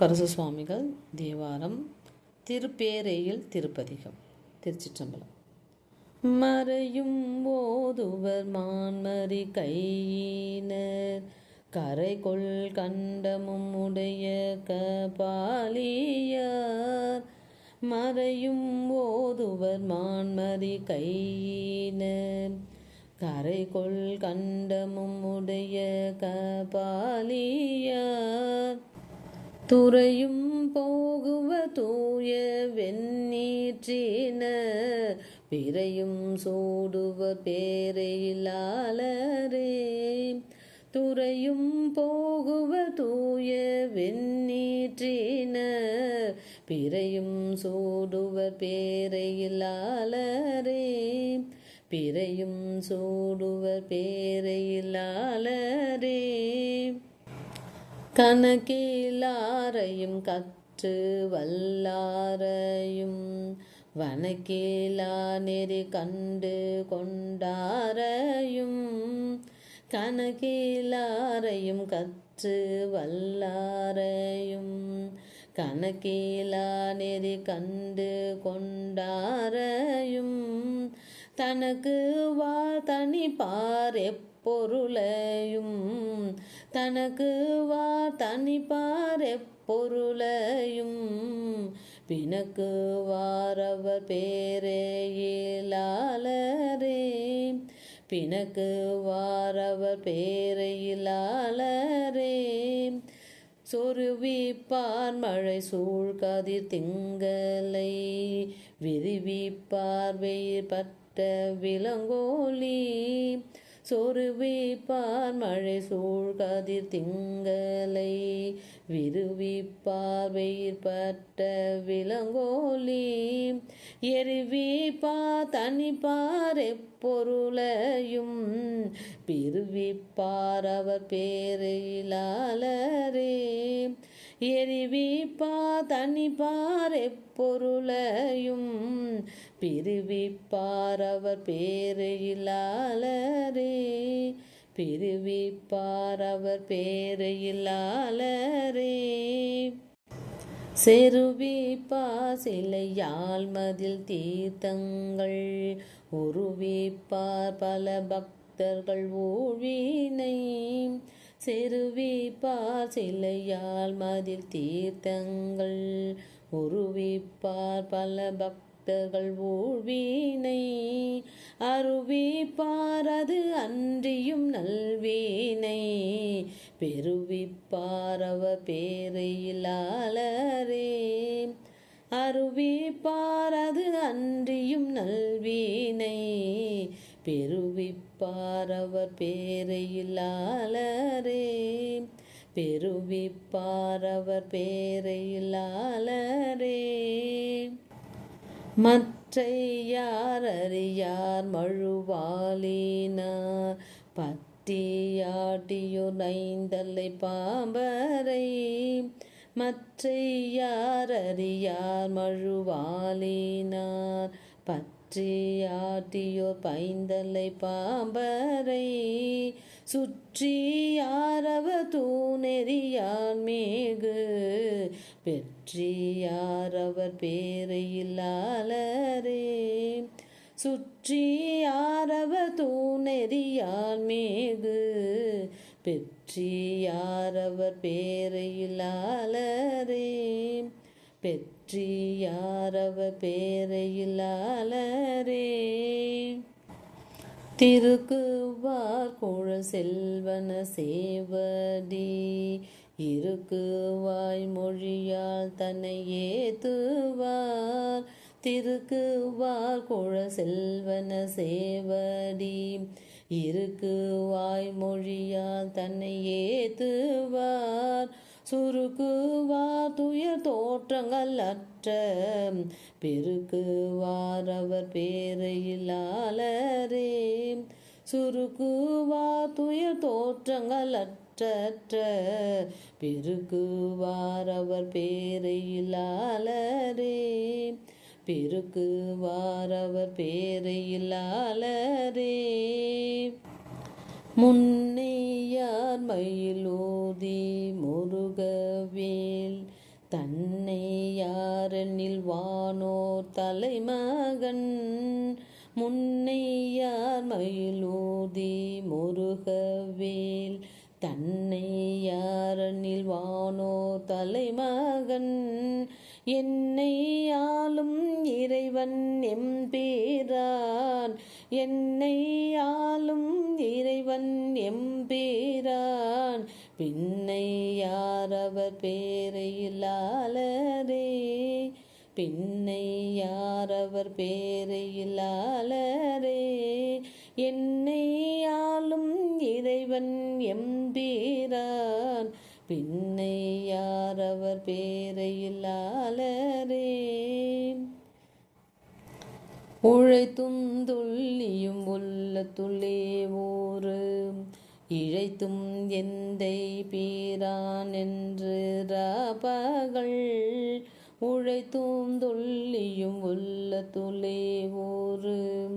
கரசு சுவாமிகள் தேவாரம் திருப்பேரையில் திருப்பதிகம் திருச்சிற்றம்பலம். மறையும் ஓதுவர் மான்மறி கையினர் கரை கொள் கண்டமும் உடைய கபாலியார். மறையும் ஓதுவர் மான்மறி கையினர் கரை கொள் கண்டமும் உடைய கபாலியார். துறையும் போகுவ தூய வெண்ணீற்றின பிறையும் சூடுவ பேரையிலாளரே. துறையும் போகுவ தூய வெண்ணீற்றின பிறையும் சூடுவ பேரையிலாளரே. பிறையும் சூடுவ பேரையிலாளரே. கணக்கிலாரையும் கற்று வல்லாரையும் வனக்கீலா நெறி கண்டு கொண்டாரையும் கணக்கிலாரையும் கற்று வல்லாரையும் கணக்கிலா நெறி கண்டு கொண்டாரையும் தனக்கு வா தனி பார் எப்பொருளையும் தனக்கு வா தனி பொருளையும் பிணக்கு வாரவர் பேரே பேரையிலாளரே பிணக்கு வாரவர் பேரையிலாளரே சொருவிப்பார் மழை சூழ்கதிர் திங்களை. விரிவிப்பார் வெயிற்பட்ட விலங்கோலி. சொருவிப்பார் மழை சூழ்கதிர் திங்களை. விருவிப்பார் வெயில் பட்ட விலங்கோலி. எருவிப்பா தனிப்பார் எப்பொருளையும். பிரிவிப்பார் அவர் பேரையிலாளரே எரிவிப்பா தனிப்பார் எப்பொருளையும் பிரிவிப்பார் அவர் பேரையிலாளரே. பிரிவிப்பார் அவர் பேரையிலாளரே. செருவிப்பா சிலையால் மதில் தீர்த்தங்கள் உருவிப்பார் பல பக்தர்கள் ஊழினை செருவிப்பார் சிலையால் மதில் தீர்த்தங்கள். உருவிப்பார் பல பக்தர்கள் ஊழ்வீனை. அருவிப்பார் அது அன்றியும் நல்வீனை. பெருவிப்பார் அவர் பேரையிலாளரே அருவிப்பார் அது அன்றியும் நல்வீனை. பெருவிப்பார் பெருவிப்பாரவர் பேரையிலாளரே. பெருவிப்பாரவர் அவர் பேரையிலாளரே. மற்றை யார் அறியார் மழுவாலினார் பத்தியாட்டியோர் நைந்தலை பாம்பரை. மற்றை யார் அறியார் மழுவாலினார் பற்றியாட்டியோர் பைந்தலை பாம்பரை சுற்றி யாரவ தூணெறியான் மேகு பெற்றி பெற்றியாரவர் பேரையிலாளரே சுற்றி யாரவ தூணெறியான் மேகு பெற்றியாரவர் பேரையிலாளரே பெற்றியாரவர் பேரையிலாளரே? திருக்குவார் குழ செல்வன சேவடி இருக்குவாய் மொழியால் தன்னை ஏத்துவார். திருக்குவார் குழ செல்வன சேவடி இருக்குவாய் மொழியால் தன்னை ஏத்துவார். சுருக்குவார் துயர் தோற்றங்கள் அற்ற பெருக்குவார் அவர் பேரையிலாளரே. சுருக்குவார் துயர் தோற்றங்கள் அற்ற பெருக்குவார் அவர் பேரையிலாளரே. பெருக்குவார் அவர் பேரையிலாளரே. முன்னையார் மயிலோதி முருகவேல் தன்னை யாரெனில் வானோர் தலைமகன். முன்னை யார் மயிலூதி முருகவேல் தன்னை யாரெனில் வானோர் தலைமகன். என்னை ஆளும் இறைவன் எம்பீரான் என்னை ஆளும் இறைவன் எம்பீரான் பின்னை யாரவர் பேரையிலாளரே? பின்னை யாரவர் பேரையிலாளரே? என்னை ஆளும் இறைவன் எம்பீரான் பின்னை யாரவர் பேரையிலாளரே? உழைத்தும் துள்ளியும் உள்ளத்துள்ளே ஊறு. இழைத்தும் எந்தை பீரான் என்று ராபகள். உழைத்தும் துள்ளியும் உள்ளத்துள்ளே ஊறு.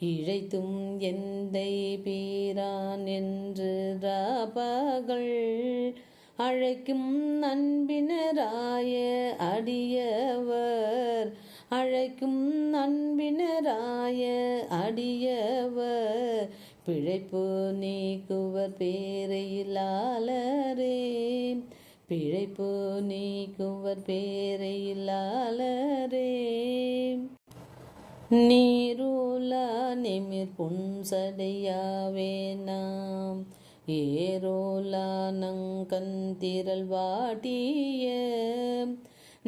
இழைத்தும் எந்தை பீரான் என்று ராபகள். அழைக்கும் அன்பினராய அடியவர். அழைக்கும் அன்பினராய அடியவர். பிழைப்பு நீக்குவர் பேரையிலாளரே பிழைப்பு நீக்குவர் பேரையிலாளரே நீருலா நிமிர் புன்சடையாவே நாம். ஏரோலா நங்கந்திரல் வாட்டிய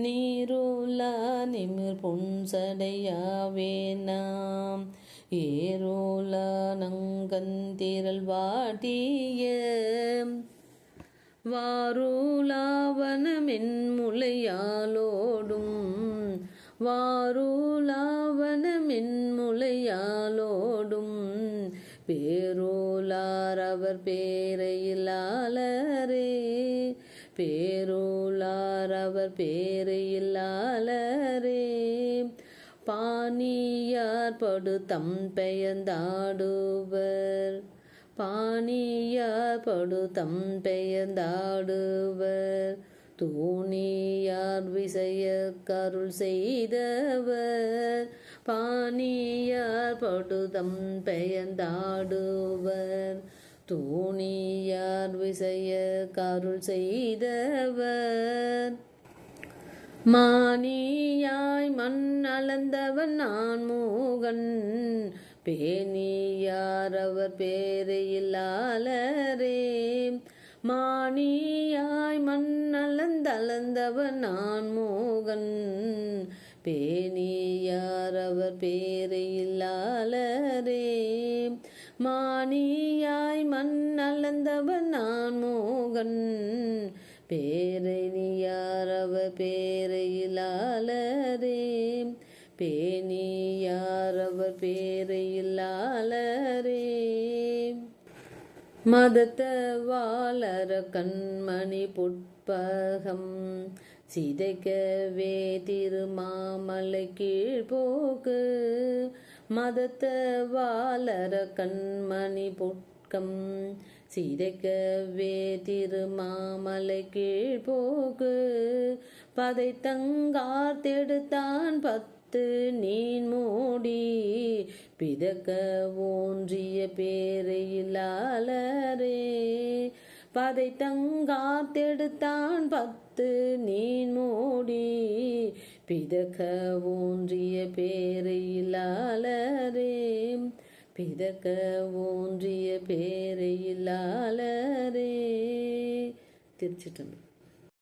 நீருலா நிமிர் புன்சடையாவே நாம். ஏரோலா நங்கந்திரல் வாட்டிய வாரூலாவனமென் முளையாலோடும் வாரூலாவனமென் முளையாலோடும் பேரோலார் அவர் பேரையிலாளரே பேரோலார் அவர் பேரையிலாளரே பாணியார் படு தம் பெயர்ந்தாடுவர். பாணியார் படு தம் பெயர்ந்தாடுவர். தூணியார் விசைய கருள் செய்தவர். பாணியார் படுதம் பெயர்ந்தாடுவர். தூணியார் விசைய கருள் செய்தவர். மானியாய் மண் அளந்தவன் நான் மூகன். பேணியார் அவர் பேரையிலாளரே மானியாய் மண் அலந்தலந்தவன் நான் மோகன். பேணியார் அவர் பேரையில்லாளரே மானியாய் மண்ணளந்தவன் நான் மோகன். பேரை நீயாரவ பேரையில்லாளரே பேணியார் அவர் மதத்த வாளர கண்மணி புட்பகம் சிதைக்கவே திருமாமலை கீழ்போக்கு. மதத்த வாளர கண்மணி பொட்கம். சிதைக்கவே திருமாமலை கீழ் போகு பதை தங்கார் தெடுத்தான் பத்து நீன் மூடி. பிதக்க ஓன்றிய பேரையிலாளரே பதை தங்காத்தெடுத்தான் பத்து நீன் மூடி. பிதக்க ஓன்றிய பேரையிலாளரே. பிதக்க ஓன்றிய பேரையிலாளரே. திருச்சிட்டம்பரம்